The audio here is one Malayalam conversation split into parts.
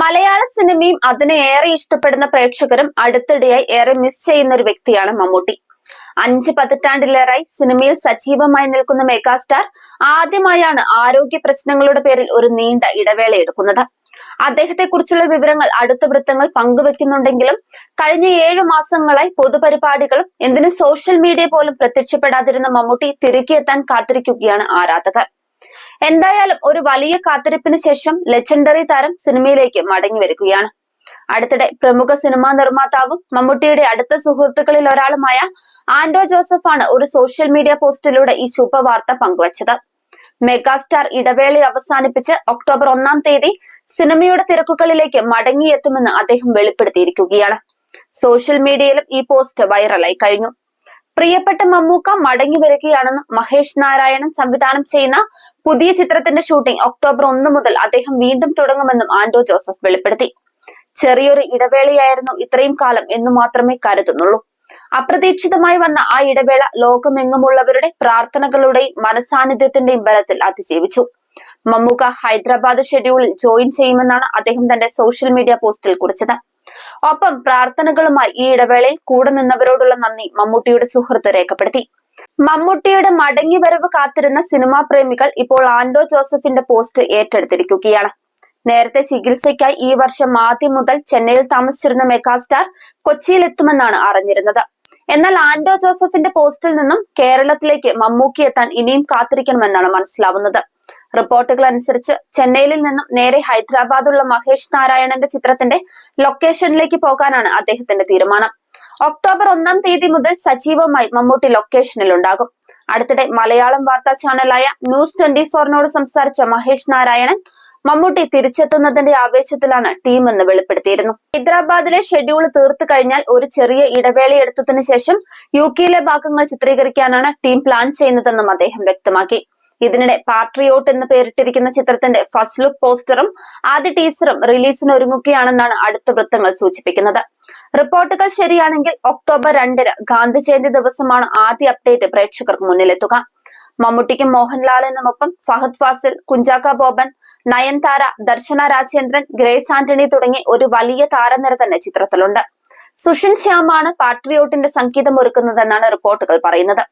മലയാള സിനിമയും അതിനെ ഏറെ ഇഷ്ടപ്പെടുന്ന പ്രേക്ഷകരും അടുത്തിടെയായി ഏറെ മിസ് ചെയ്യുന്ന ഒരു വ്യക്തിയാണ് മമ്മൂട്ടി. അഞ്ച് പതിറ്റാണ്ടിലേറായി സിനിമയിൽ സജീവമായി നിൽക്കുന്ന മെഗാസ്റ്റാർ ആദ്യമായാണ് ആരോഗ്യ പ്രശ്നങ്ങളുടെ പേരിൽ ഒരു നീണ്ട ഇടവേള എടുക്കുന്നത്. അദ്ദേഹത്തെ കുറിച്ചുള്ള വിവരങ്ങൾ അടുത്ത വൃത്തങ്ങൾ പങ്കുവെക്കുന്നുണ്ടെങ്കിലും കഴിഞ്ഞ ഏഴു മാസങ്ങളായി പൊതുപരിപാടികളും എന്തിന് സോഷ്യൽ മീഡിയ പോലും പ്രത്യക്ഷപ്പെടാതിരുന്ന മമ്മൂട്ടി തിരികെയെത്താൻ കാത്തിരിക്കുകയാണ് ആരാധകർ. എന്തായാലും ഒരു വലിയ കാത്തിരിപ്പിന് ശേഷം ലെജൻഡറി താരം സിനിമയിലേക്ക് മടങ്ങി വരികയാണ്. അടുത്തിടെ പ്രമുഖ സിനിമാ നിർമ്മാതാവും മമ്മൂട്ടിയുടെ അടുത്ത സുഹൃത്തുക്കളിൽ ഒരാളുമായ ആൻഡോ ജോസഫാണ് ഒരു സോഷ്യൽ മീഡിയ പോസ്റ്റിലൂടെ ഈ ശുഭവാർത്ത പങ്കുവച്ചത്. മെഗാസ്റ്റാർ ഇടവേള അവസാനിപ്പിച്ച് ഒക്ടോബർ ഒന്നാം തീയതി സിനിമയുടെ തിരക്കുകളിലേക്ക് മടങ്ങിയെത്തുമെന്ന് അദ്ദേഹം വെളിപ്പെടുത്തിയിരിക്കുകയാണ്. സോഷ്യൽ മീഡിയയിലും ഈ പോസ്റ്റ് വൈറലായി കഴിഞ്ഞു. പ്രിയപ്പെട്ട മമ്മൂക്ക മടങ്ങി വരികയാണെന്ന് മഹേഷ് നാരായണൻ സംവിധാനം ചെയ്യുന്ന പുതിയ ചിത്രത്തിന്റെ ഷൂട്ടിംഗ് ഒക്ടോബർ ഒന്ന് മുതൽ അദ്ദേഹം വീണ്ടും തുടങ്ങുമെന്നും ആന്റോ ജോസഫ് വെളിപ്പെടുത്തി. ചെറിയൊരു ഇടവേളയായിരുന്നു ഇത്രയും കാലം എന്നു മാത്രമേ കരുതുന്നുള്ളൂ. അപ്രതീക്ഷിതമായി വന്ന ആ ഇടവേള ലോകമെങ്ങുമുള്ളവരുടെ പ്രാർത്ഥനകളുടെയും മനസാന്നിധ്യത്തിന്റെയും ബലത്തിൽ അതിജീവിച്ചു. മമ്മൂക്ക ഹൈദരാബാദ് ഷെഡ്യൂളിൽ ജോയിൻ ചെയ്യുമെന്നാണ് അദ്ദേഹം തന്റെ സോഷ്യൽ മീഡിയ പോസ്റ്റിൽ കുറിച്ചത്. ഒപ്പം പ്രാർത്ഥനകളുമായി ഈ ഇടവേളയിൽ കൂടെ നിന്നവരോടുള്ള നന്ദി മമ്മൂട്ടിയുടെ സുഹൃത്ത് രേഖപ്പെടുത്തി. മമ്മൂട്ടിയുടെ മടങ്ങി വരവ് കാത്തിരുന്ന സിനിമാ പ്രേമികൾ ഇപ്പോൾ ആൻഡോ ജോസഫിന്റെ പോസ്റ്റ് ഏറ്റെടുത്തിരിക്കുകയാണ്. നേരത്തെ ചികിത്സയ്ക്കായി ഈ വർഷം ആദ്യം മുതൽ ചെന്നൈയിൽ താമസിച്ചിരുന്ന മെഗാസ്റ്റാർ കൊച്ചിയിലെത്തുമെന്നാണ് അറിഞ്ഞിരുന്നത്. എന്നാൽ ആൻഡോ ജോസഫിന്റെ പോസ്റ്റിൽ നിന്നും കേരളത്തിലേക്ക് മമ്മൂക്കി എത്താൻ ഇനിയും കാത്തിരിക്കണമെന്നാണ് മനസ്സിലാവുന്നത്. റിപ്പോർട്ടുകൾ അനുസരിച്ച് ചെന്നൈയിൽ നിന്നും നേരെ ഹൈദരാബാദുള്ള മഹേഷ് നാരായണന്റെ ചിത്രത്തിന്റെ ലൊക്കേഷനിലേക്ക് പോകാനാണ് അദ്ദേഹത്തിന്റെ തീരുമാനം. ഒക്ടോബർ ഒന്നാം തീയതി മുതൽ സജീവമായി മമ്മൂട്ടി ലൊക്കേഷനിൽ ഉണ്ടാകും. അടുത്തിടെ മലയാളം വാർത്താ ചാനലായ ന്യൂസ് ട്വന്റി ഫോറിനോട് സംസാരിച്ച മഹേഷ് നാരായണൻ മമ്മൂട്ടി തിരിച്ചെത്തുന്നതിന്റെ ആവേശത്തിലാണ് ടീം എന്ന് വെളിപ്പെടുത്തിയിരുന്നു. ഹൈദരാബാദിലെ ഷെഡ്യൂൾ തീർത്തു കഴിഞ്ഞാൽ ഒരു ചെറിയ ഇടവേള എടുത്തതിനു ശേഷം യു കെയിലെ ഭാഗങ്ങൾ ചിത്രീകരിക്കാനാണ് ടീം പ്ലാൻ ചെയ്യുന്നതെന്നും അദ്ദേഹം വ്യക്തമാക്കി. ഇതിനിടെ പാട്രിയോട്ട് എന്ന് പേരിട്ടിരിക്കുന്ന ചിത്രത്തിന്റെ ഫസ്റ്റ് ലുക്ക് പോസ്റ്ററും ആദ്യ ടീസറും റിലീസിന് ഒരുങ്ങുകയാണെന്നാണ് അടുത്ത വൃത്തങ്ങൾ സൂചിപ്പിക്കുന്നത്. റിപ്പോർട്ടുകൾ ശരിയാണെങ്കിൽ ഒക്ടോബർ രണ്ടിന് ഗാന്ധി ജയന്തി ദിവസമാണ് ആദ്യ അപ്ഡേറ്റ് പ്രേക്ഷകർക്ക് മുന്നിലെത്തുക. മമ്മൂട്ടിക്കും മോഹൻലാലിനുമൊപ്പം ഫഹദ് ഫാസിൽ കുഞ്ചാക്ക ബോബൻ നയൻതാര ദർശന രാജേന്ദ്രൻ ഗ്രേസ് ആന്റണി തുടങ്ങി ഒരു വലിയ താരനിര തന്നെ ചിത്രത്തിലുണ്ട്. സുഷിൻ ശ്യാമാണ് പാട്രിയോട്ടിന്റെ സംഗീതം ഒരുക്കുന്നതെന്നാണ് റിപ്പോർട്ടുകൾ പറയുന്നത്.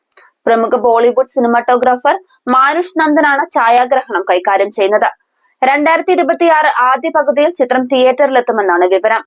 പ്രമുഖ ബോളിവുഡ് സിനിമാറ്റോഗ്രാഫർ മാനുഷ് നന്ദനാണ് ഛായാഗ്രഹണം കൈകാര്യം ചെയ്യുന്നത്. രണ്ടായിരത്തി ഇരുപത്തിയാറ് ആദ്യ പകുതിയിൽ ചിത്രം തിയേറ്ററിലെത്തുമെന്നാണ് വിവരം.